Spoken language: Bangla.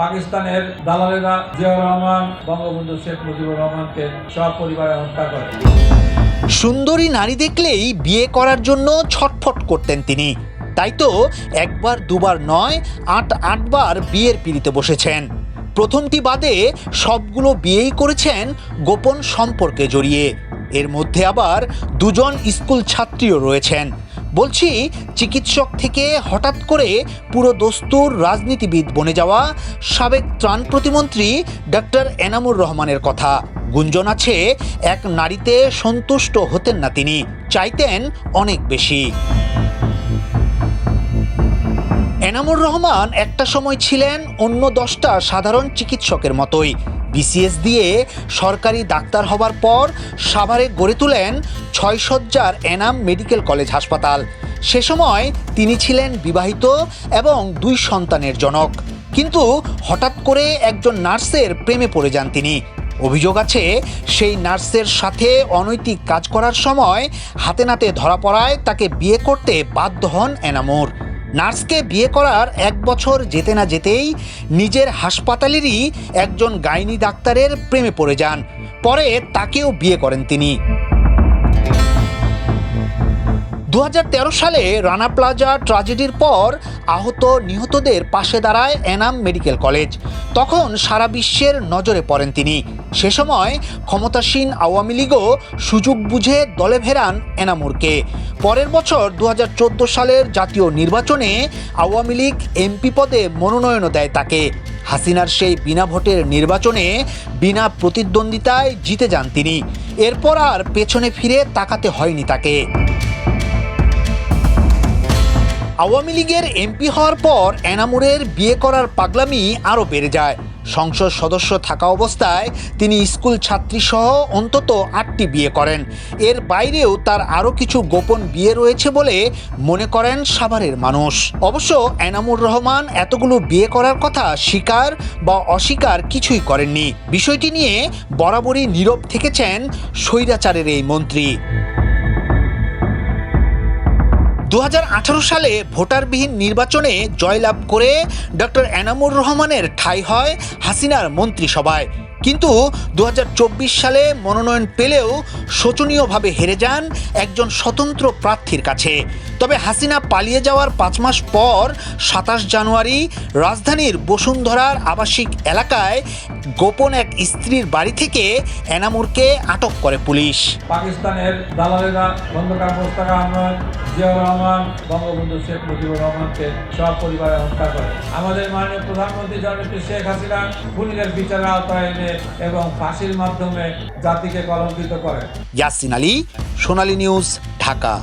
পাকিস্তানের দালালেরা জিয়াউর রহমান, বঙ্গবন্ধু শেখ মুজিবুর রহমানকে সব পরিবারে হত্যা করে। সুন্দরী নারী দেখলেই বিয়ে করার জন্য ছটফট করতেন তিনি। তাই তো একবার, দুবার নয়, আট, আটবার বিয়ের পিড়িতে বসেছেন। প্রথমটি বাদে সবগুলো বিয়েই করেছেন গোপন সম্পর্কে জড়িয়ে। এর মধ্যে আবার দুজন স্কুল ছাত্রীও রয়েছেন। বলছি, চিকিৎসক থেকে হঠাৎ করে পুরো দস্তুর রাজনীতিবিদ বনে যাওয়া সাবেক ত্রাণ প্রতিমন্ত্রী ডক্টর এনামুর রহমানের কথা। গুঞ্জন আছে, এক নারীতে সন্তুষ্ট হতেন না তিনি, চাইতেন অনেক বেশি। এনামুর রহমান একটা সময় ছিলেন অন্য দশটা সাধারণ চিকিৎসকের মতোই। বিসিএস দিয়ে সরকারি ডাক্তার হবার পর সাভারে গড়ে তোলেন ছয় সজ্জার এনাম মেডিকেল কলেজ হাসপাতাল। সে সময় তিনি ছিলেন বিবাহিত এবং দুই সন্তানের জনক। কিন্তু হঠাৎ করে একজন নার্সের প্রেমে পড়ে যান তিনি। অভিযোগ আছে, সেই নার্সের সাথে অনৈতিক কাজ করার সময় হাতে নাতে ধরা পড়ায় তাকে বিয়ে করতে বাধ্য হন এনামুর। নার্সকে বিয়ে করার এক বছর যেতে না যেতেই নিজের হাসপাতালেরই একজন গাইনি ডাক্তারের প্রেমে পড়ে যান। পরে তাকেও বিয়ে করেন তিনি। দু হাজার তেরো সালে রানা প্লাজা ট্রাজেডির পর আহত নিহতদের পাশে দাঁড়ায় এনাম মেডিকেল কলেজ। তখন সারা বিশ্বের নজরে পড়েন তিনি। সে সময় ক্ষমতাসীন আওয়ামী লীগও সুযোগ বুঝে দলে ফেরান এনামুরকে। পরের বছর দু হাজার চোদ্দ সালের জাতীয় নির্বাচনে আওয়ামী লীগ এমপি পদে মনোনয়নও দেয় তাকে। হাসিনার সেই বিনা ভোটের নির্বাচনে বিনা প্রতিদ্বন্দ্বিতায় জিতে যান তিনি। এরপর আর পেছনে ফিরে তাকাতে হয়নি তাকে। আওয়ামী লীগের এমপি হওয়ার পর এনামুরের বিয়ে করার পাগলামি আরও বেড়ে যায়। সংসদ সদস্য থাকা অবস্থায় তিনি স্কুল ছাত্রী সহ অন্তত আটটি বিয়ে করেন। এর বাইরেও তার আরও কিছু গোপন বিয়ে রয়েছে বলে মনে করেন সাভারের মানুষ। অবশ্য এনামুর রহমান এতগুলো বিয়ে করার কথা স্বীকার বা অস্বীকার কিছুই করেননি। বিষয়টি নিয়ে বরাবরই নীরব থেকেছেন স্বৈরাচারের এই মন্ত্রী। দু হাজার আঠারো সালে ভোটারবিহীন নির্বাচনে জয়লাভ করে ডক্টর এনামুর রহমানের ঠাঁই হয় হাসিনার মন্ত্রিসভায়। কিন্তু দু হাজার চব্বিশ সালে মনোনয়ন পেলেও শোচনীয়ভাবে হেরে যান একজন স্বতন্ত্র প্রার্থীর কাছে। তবে হাসিনা পালিয়ে যাওয়ার পাঁচ মাস পর সাতাশ জানুয়ারি রাজধানীর বসুন্ধরার আবাসিক এলাকায় গোপন এক স্ত্রীর বাড়ি থেকে এনামুরকে আটক করে পুলিশ। পাকিস্তানের দালালেরা জিয়াউর রহমান, বঙ্গবন্ধু শেখ মুজিবুর রহমানকে সব পরিবারে হত্যা করে। আমাদের মাননীয় প্রধানমন্ত্রী জননেত্রী শেখ হাসিনা খুনিদের বিচারের আওতায় এনে এবং ফাঁসির মাধ্যমে জাতিকে কলঙ্কিত করে। ইয়াসিন আলী, সোনালী নিউজ, ঢাকা।